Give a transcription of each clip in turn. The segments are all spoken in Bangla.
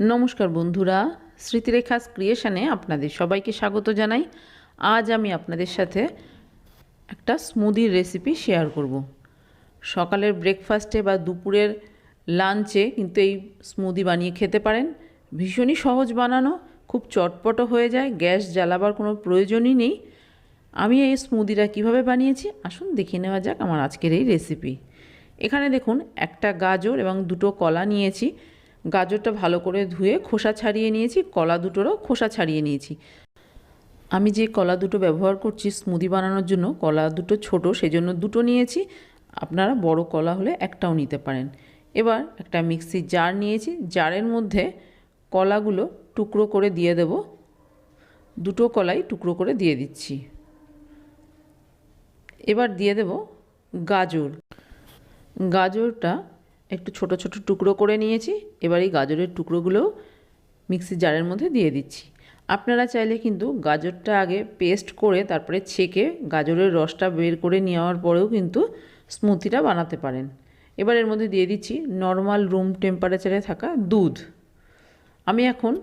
নমস্কার বন্ধুরা, স্মৃতিরেখাস ক্রিয়েশানে আপনাদের সবাইকে স্বাগত জানাই। আজ আমি আপনাদের সাথে একটা স্মুদির রেসিপি শেয়ার করব। সকালের ব্রেকফাস্টে বা দুপুরের লাঞ্চে কিন্তু এই স্মুদি বানিয়ে খেতে পারেন। ভীষণই সহজ বানানো, খুব চটপটো হয়ে যায়, গ্যাস জ্বালাবার কোনো প্রয়োজনই নেই। আমি এই স্মুদিটা কীভাবে বানিয়েছি? আসুন দেখে নেওয়া যাক আমার আজকের এই রেসিপি। এখানে দেখুন, একটা গাজর এবং দুটো কলা নিয়েছি। গাজরটা ভালো করে ধুয়ে খোসা ছাড়িয়ে নিয়েছি, কলা দুটোরও খোসা ছাড়িয়ে নিয়েছি। আমি যে কলা দুটো ব্যবহার করছি স্মুদি বানানোর জন্য, কলা দুটো ছোট সেজন্য দুটো নিয়েছি, আপনারা বড় কলা হলে একটাও নিতে পারেন। এবার একটা মিক্সির জার নিয়েছি, জারের মধ্যে কলাগুলো টুকরো করে দিয়ে দেব। দুটো কলাই টুকরো করে দিয়ে দিচ্ছি। এবার দিয়ে দেব গাজর। গাজরটা একটু ছোট ছোট টুকরো করে নিয়েছি, এবার এই গাজরের টুকরোগুলো মিক্সি জারের মধ্যে দিয়ে দিচ্ছি। আপনারা চাইলে কিন্তু গাজরটা আগে পেস্ট করে তারপরে ছেঁকে গাজরের রসটা বের করে নেওয়ার পরেও কিন্তু স্মুথিটা বানাতে পারেন। এবার এর মধ্যে দিয়ে দিচ্ছি নর্মাল রুম টেম্পারেচারে থাকা দুধ। আমি এখন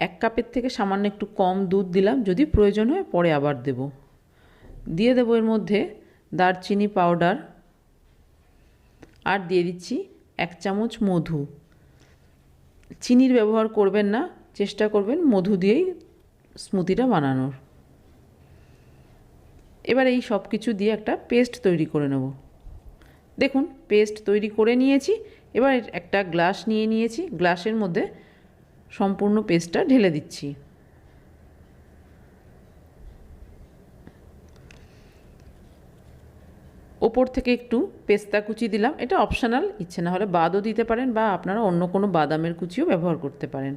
এক কাপের থেকে সামান্য একটু কম দুধ দিলাম, যদি প্রয়োজন হয় পরে আবার দেব। দিয়ে দেবো এর মধ্যে দারচিনি পাউডার আর দিয়ে দিচ্ছি এক চামচ মধু। চিনির ব্যবহার করবেন না, চেষ্টা করবেন মধু দিয়েই স্মুদিটা বানানোর। এবার এই সব কিছু দিয়ে একটা পেস্ট তৈরি করে নেব। দেখুন, পেস্ট তৈরি করে নিয়েছি, এবার একটা গ্লাস নিয়ে নিয়েছি, গ্লাসের মধ্যে সম্পূর্ণ পেস্টটা ঢেলে দিচ্ছি। ওপর থেকে একটু পেস্তা কুচি দিলাম। এটা অপশনাল ইচ্ছে না হলে বাদও দিতে পারেন বা আপনারা অন্য কোনো বাদামের কুচিও ব্যবহার করতে পারেন।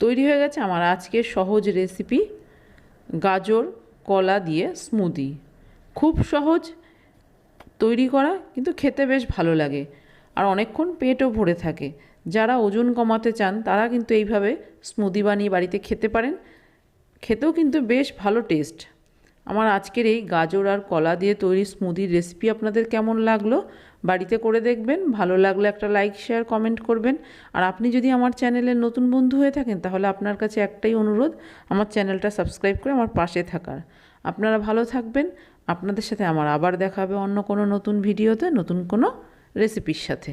তৈরি হয়ে গেছে আমার আজকের সহজ রেসিপি গাজর, কলা দিয়ে স্মুদি খুব সহজ তৈরি করা, কিন্তু খেতে বেশ ভালো লাগে। আর অনেকক্ষণ পেটও ভরে থাকে। যারা ওজন কমাতে চান, তারা কিন্তু এইভাবে স্মুদি বানিয়ে বাড়িতে খেতে পারেন। খেতেও কিন্তু বেশ ভালো টেস্ট আমার আজকের এই গাজর আর কলা দিয়ে তৈরি স্মুদির রেসিপি আপনাদের কেমন লাগল? বাড়িতে করে দেখবেন, ভালো লাগলে একটা লাইক শেয়ার কমেন্ট করবেন। আর আপনি যদি আমার চ্যানেলের নতুন বন্ধু হয়ে থাকেন, তাহলে আপনার কাছে একটাই অনুরোধ, আমার চ্যানেলটা সাবস্ক্রাইব করে আমার পাশে থাকার। আপনারা ভালো থাকবেন। আপনাদের সাথে আমার আবার দেখা হবে অন্য কোনো নতুন ভিডিওতে নতুন কোনো রেসিপির সাথে।